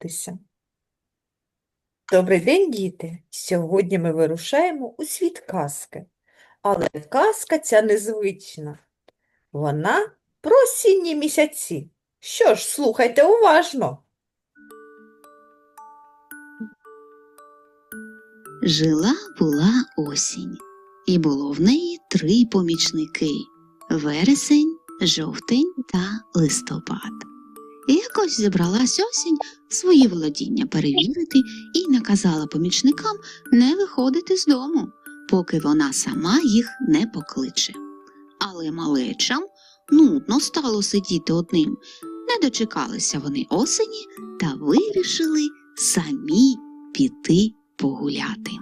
знайомитися. Добрий день, діти! Сьогодні ми вирушаємо у світ казки. Але казка ця незвична. Вона про осінні місяці. Що ж, слухайте уважно. Жила була осінь, і було в неї три помічники вересень, жовтень та листопад. І якось зібралась осінь свої володіння перевірити і наказала помічникам не виходити з дому, поки вона сама їх не покличе. Але малечам нудно стало сидіти одним. Не дочекалися вони осені та вирішили самі піти погуляти.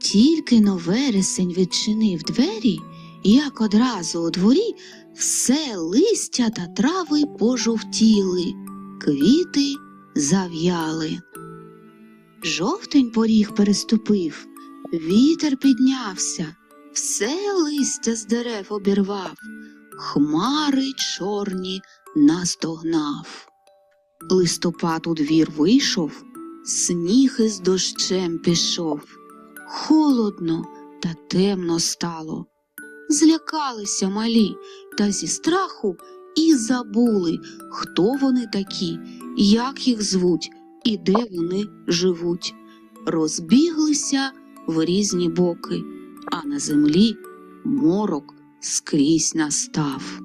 Тільки но вересень відчинив двері, як одразу у дворі все листя та трави пожовтіли, квіти зав'яли. Жовтень поріг переступив, вітер піднявся, все листя з дерев обірвав, хмари чорні наздогнав. Листопад у двір вийшов, Сніг із дощем пішов, холодно та темно стало. Злякалися малі та зі страху і забули, хто вони такі, як їх звуть і де вони живуть. Розбіглися в різні боки, а на землі морок скрізь настав.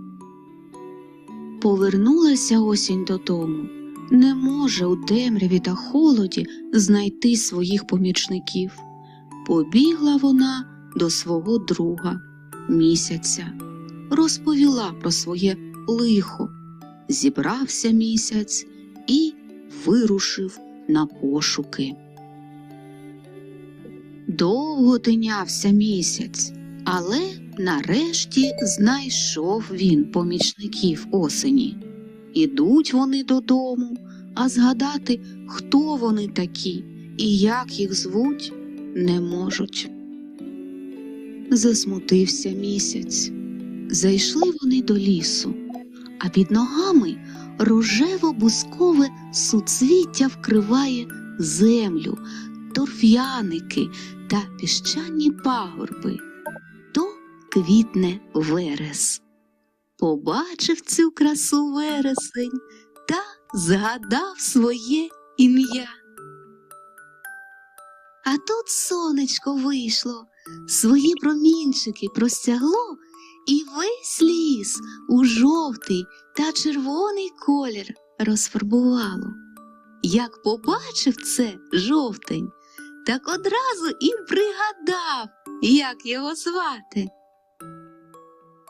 Повернулася осінь додому не може у темряві та холоді знайти своїх помічників. Побігла вона до свого друга місяця, розповіла про своє лихо. Зібрався місяць і вирушив на пошуки. Довго тинявся місяць, але нарешті знайшов він помічників осені. Ідуть вони додому, а згадати, хто вони такі і як їх звуть, не можуть. Засмутився місяць. Зайшли вони до лісу, а під ногами рожево-бускове суцвіття вкриває землю, торф'яники та піщані пагорби. То квітне верес. Побачив цю красу вересень та згадав своє ім'я. А тут сонечко вийшло, свої промінчики простягло, і весь ліс у жовтий та червоний колір розфарбувало. Як побачив це жовтень, так одразу і пригадав, як його звати.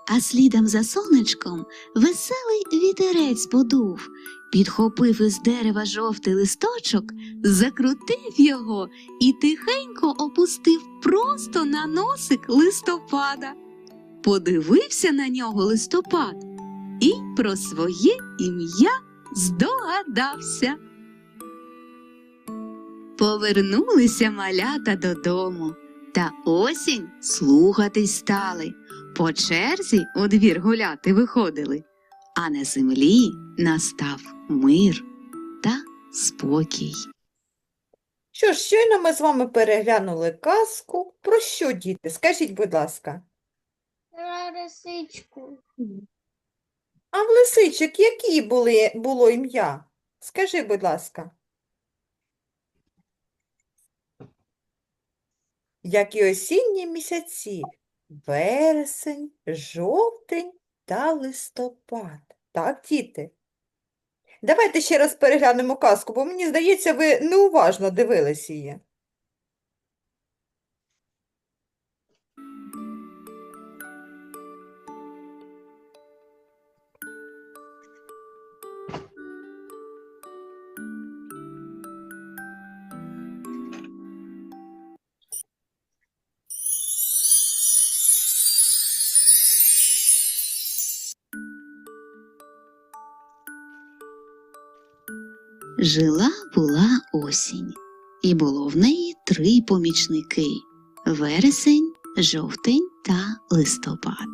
А слідом за сонечком веселий вітерець подув, підхопив із дерева жовтий листочок, закрутив його і тихенько опустив просто на носик листопада. Подивився на нього листопад і про своє ім'я здогадався. Повернулися малята додому, та осінь слухатись стали. По черзі у двір гуляти виходили, а на землі настав мир та спокій. Що ж, щойно ми з вами переглянули казку. Про що, діти? Скажіть, будь ласка. Про лисичку. А в лисичок які були, було ім'я? Скажи, будь ласка. Як і осінні місяці, вересень, жовтень та листопад. Так, діти? Давайте ще раз переглянемо казку, бо мені здається, ви неуважно дивились її. Жила була осінь, і було в неї три помічники вересень, жовтень та листопад.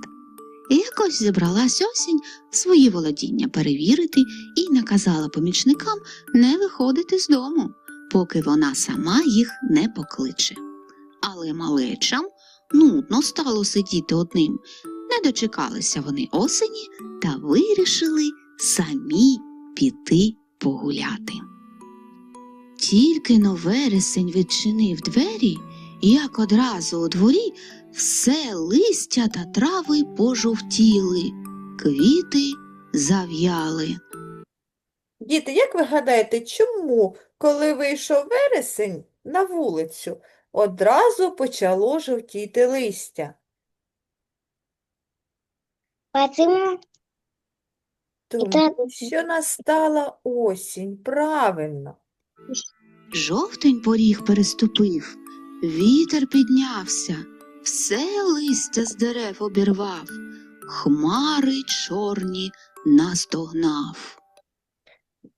Якось зібралась осінь свої володіння перевірити і наказала помічникам не виходити з дому, поки вона сама їх не покличе. Але малечам нудно стало сидіти одним. Не дочекалися вони осені та вирішили самі піти погуляти. Тільки но вересень відчинив двері, як одразу у дворі все листя та трави пожовтіли, квіти зав'яли. Діти, як ви гадаєте, чому, коли вийшов вересень на вулицю, одразу почало жовтіти листя? Потому Тому що настала осінь, правильно. Жовтень поріг переступив, вітер піднявся, все листя з дерев обірвав, хмари чорні наздогнав.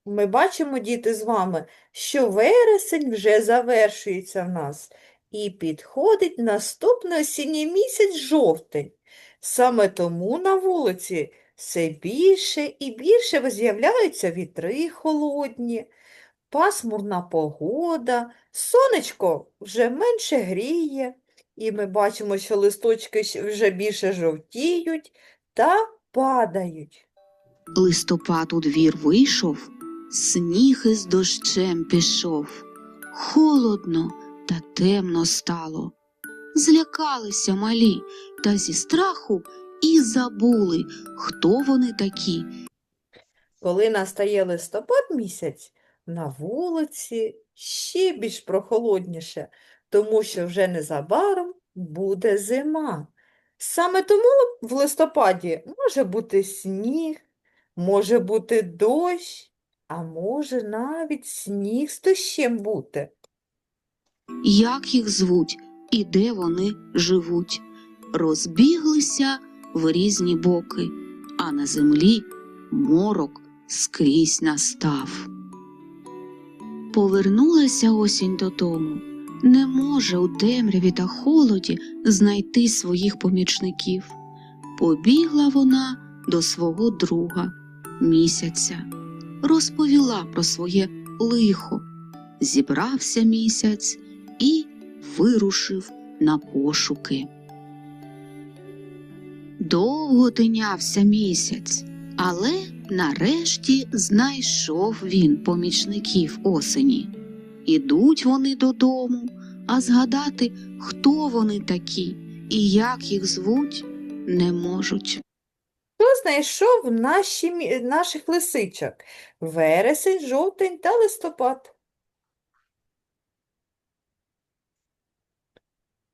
Ми бачимо, діти, з вами, що вересень вже завершується в нас і підходить наступний осінній місяць жовтень. Саме тому на вулиці все більше і більше з'являються вітри холодні, пасмурна погода, сонечко вже менше гріє, і ми бачимо, що листочки вже більше жовтіють та падають. Листопад у двір вийшов, сніг із дощем пішов. Холодно та темно стало. Злякалися малі та зі страху і забули, хто вони такі. Коли настає листопад місяць, на вулиці ще більш прохолодніше, тому що вже незабаром буде зима. Саме тому в листопаді може бути сніг, може бути дощ, а може навіть сніг з дощем бути. Як їх звуть і де вони живуть. Розбіглися в різні боки, а на землі морок скрізь настав. Повернулася осінь додому. Не може у темряві та холоді знайти своїх помічників. Побігла вона до свого друга місяця, розповіла про своє лихо. Зібрався місяць і вирушив на пошуки. Довго тинявся місяць, але нарешті знайшов він помічників осені. Ідуть вони додому, а згадати, хто вони такі і як їх звуть, не можуть. Хто знайшов наші, наших лисичок? Вересень, жовтень та листопад.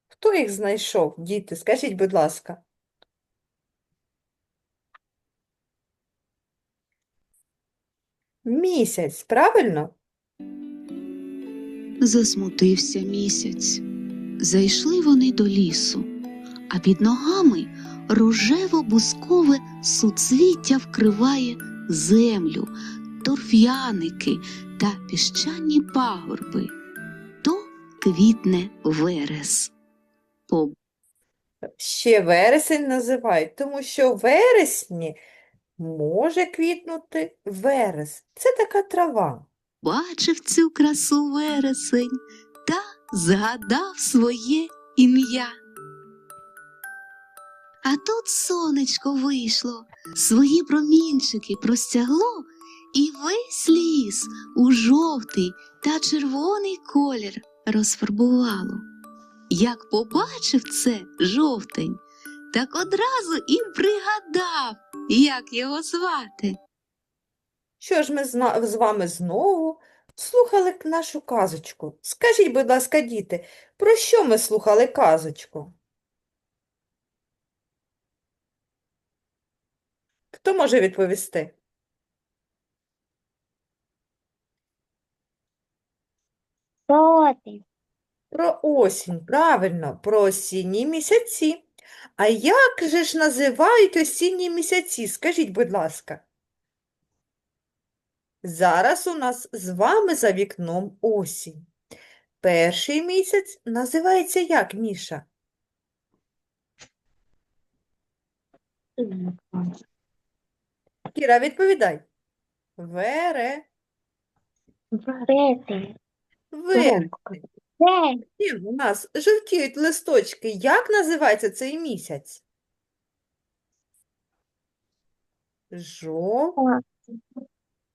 Хто їх знайшов, діти? Скажіть, будь ласка. Місяць, правильно? Засмутився місяць. Зайшли вони до лісу, а під ногами рожево-бускове суцвіття вкриває землю, торф'яники та піщані пагорби. То квітне верес. По Ще вересень називають, тому що вересні може квітнути верес. Це така трава. бачив цю красу вересень та згадав своє ім'я. А тут сонечко вийшло, свої промінчики простягло, і весь ліс у жовтий та червоний колір розфарбувало. Як побачив це жовтень, так одразу і пригадав, як його звати. Що ж ми з вами знову слухали нашу казочку? Скажіть, будь ласка, діти, про що ми слухали казочку? Хто може відповісти? проти. Про осінь, правильно, про осінні місяці. А як же ж називають осінні місяці? Скажіть, будь ласка. Зараз у нас з вами за вікном осінь. Перший місяць називається як, Міша? Кіра, відповідай. Вере. Вересень. Вересень. Ні, У нас жовтіють листочки. Як називається цей місяць? Жов... Жовтень.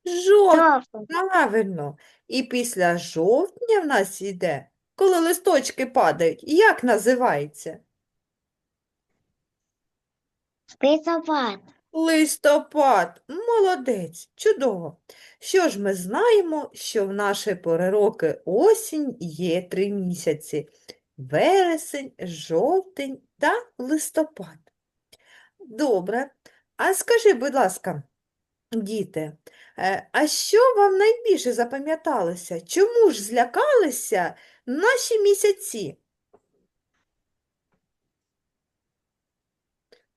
Жовтень. Правильно. І після жовтня в нас йде, коли листочки падають, як називається? Листопад. Листопад. Молодець. Чудово. Що ж ми знаємо, що в наші пори роки осінь є три місяці. Вересень, жовтень та листопад. Добре. А скажи, будь ласка, діти, е, а що вам найбільше запам'яталося? Чому ж злякалися наші місяці?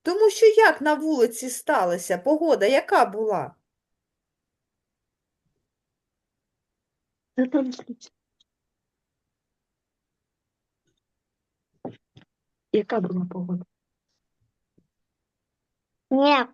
Тому що як на вулиці сталося? Погода яка була? Яка була погода? Небо.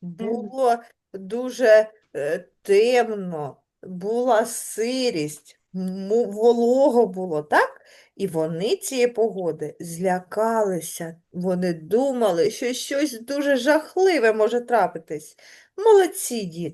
Було дуже е, темно, була сирість, волого було, так? І вони цієї погоди злякалися. Вони думали, що щось дуже жахливе може трапитись. Молодці, діти.